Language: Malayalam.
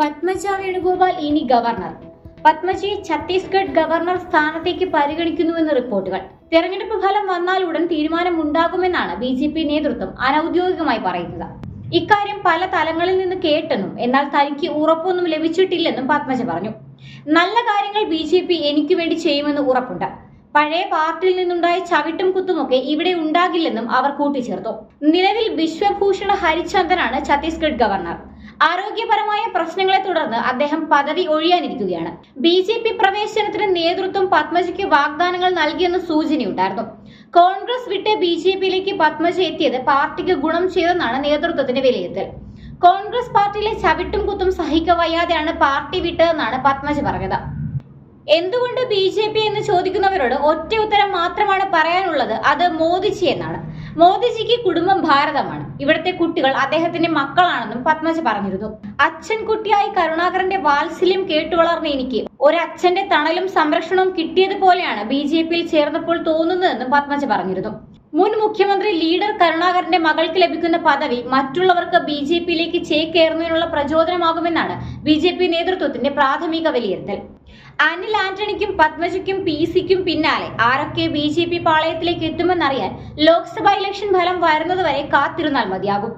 പത്മജ വേണുഗോപാൽ ഇനി ഗവർണർ. പത്മജിയെ ഛത്തീസ്ഗഡ് ഗവർണർ സ്ഥാനത്തേക്ക് പരിഗണിക്കുന്നുവെന്ന് റിപ്പോർട്ടുകൾ. തെരഞ്ഞെടുപ്പ് ഫലം വന്നാൽ ഉടൻ തീരുമാനമുണ്ടാകുമെന്നാണ് ബി ജെ പി നേതൃത്വം അനൌദ്യോഗികമായി പറയുന്നത്. ഇക്കാര്യം പല തലങ്ങളിൽ നിന്ന് കേട്ടെന്നും എന്നാൽ തനിക്ക് ഉറപ്പൊന്നും ലഭിച്ചിട്ടില്ലെന്നും പത്മജ പറഞ്ഞു. നല്ല കാര്യങ്ങൾ ബി ജെ പി എനിക്ക് വേണ്ടി ചെയ്യുമെന്ന് ഉറപ്പുണ്ട്. പഴയ പാർട്ടിയിൽ നിന്നുണ്ടായ ചവിട്ടും കുത്തുമൊക്കെ ഇവിടെ ഉണ്ടാകില്ലെന്നും അവർ കൂട്ടിച്ചേർത്തു. നിലവിൽ ബിശ്വഭൂഷണ ഹരിചന്ദനാണ് ഛത്തീസ്ഗഡ് ഗവർണർ. ആരോഗ്യപരമായ പ്രശ്നങ്ങളെ തുടർന്ന് അദ്ദേഹം പദവി ഒഴിയാനിരിക്കുകയാണ്. ബി ജെ പി പ്രവേശനത്തിന് നേതൃത്വം പത്മജിക്ക് വാഗ്ദാനങ്ങൾ നൽകിയെന്ന് സൂചനയുണ്ടായിരുന്നു. കോൺഗ്രസ് വിട്ട് ബി ജെ പിയിലേക്ക് പത്മജ എത്തിയത് പാർട്ടിക്ക് ഗുണം ചെയ്തെന്നാണ് നേതൃത്വത്തിന്റെ വിലയിരുത്തൽ. കോൺഗ്രസ് പാർട്ടിയിലെ ചവിട്ടും കുത്തും സഹിക്ക വയ്യാതെയാണ് പാർട്ടി വിട്ടതെന്നാണ് പത്മജ പറഞ്ഞത്. എന്തുകൊണ്ട് ബി ജെ പി എന്ന് ചോദിക്കുന്നവരോട് ഒറ്റ ഉത്തരം മാത്രമാണ് പറയാനുള്ളത് അത് മോദിജി എന്നാണ്. മോദിജിക്ക് കുടുംബം ഭാരതമാണ്. ഇവിടുത്തെ കുട്ടികൾ അദ്ദേഹത്തിന്റെ മക്കളാണെന്നും പത്മജ പറഞ്ഞിരുന്നു. അച്ഛൻ കുട്ടിയായി കരുണാകരന്റെ വാത്സല്യം കേട്ടുവളർന്ന എനിക്ക് ഒരച്ഛന്റെ തണലും സംരക്ഷണവും കിട്ടിയതുപോലെയാണ് ബി ജെ പിയിൽ ചേർന്നപ്പോൾ തോന്നുന്നതെന്നും പത്മജ പറഞ്ഞിരുന്നു. മുൻ മുഖ്യമന്ത്രി ലീഡർ കരുണാകരന്റെ മകൾക്ക് ലഭിക്കുന്ന പദവി മറ്റുള്ളവർക്ക് ബി ജെ പിയിലേക്ക് ചേക്കേറുന്നതിനുള്ള പ്രചോദനമാകുമെന്നാണ് ബി ജെ പി നേതൃത്വത്തിന്റെ പ്രാഥമിക വിലയിരുത്തൽ. അനിൽ ആന്റണിക്കും പത്മജയ്ക്കും പി സിക്കും പിന്നാലെ. ആരൊക്കെ ബി ജെ പി പാളയത്തിലേക്ക് എത്തുമെന്നറിയാൻ ലോക്സഭാ ഇലക്ഷൻ ഫലം വരുന്നതുവരെ കാത്തിരുന്നാൽ മതിയാകും.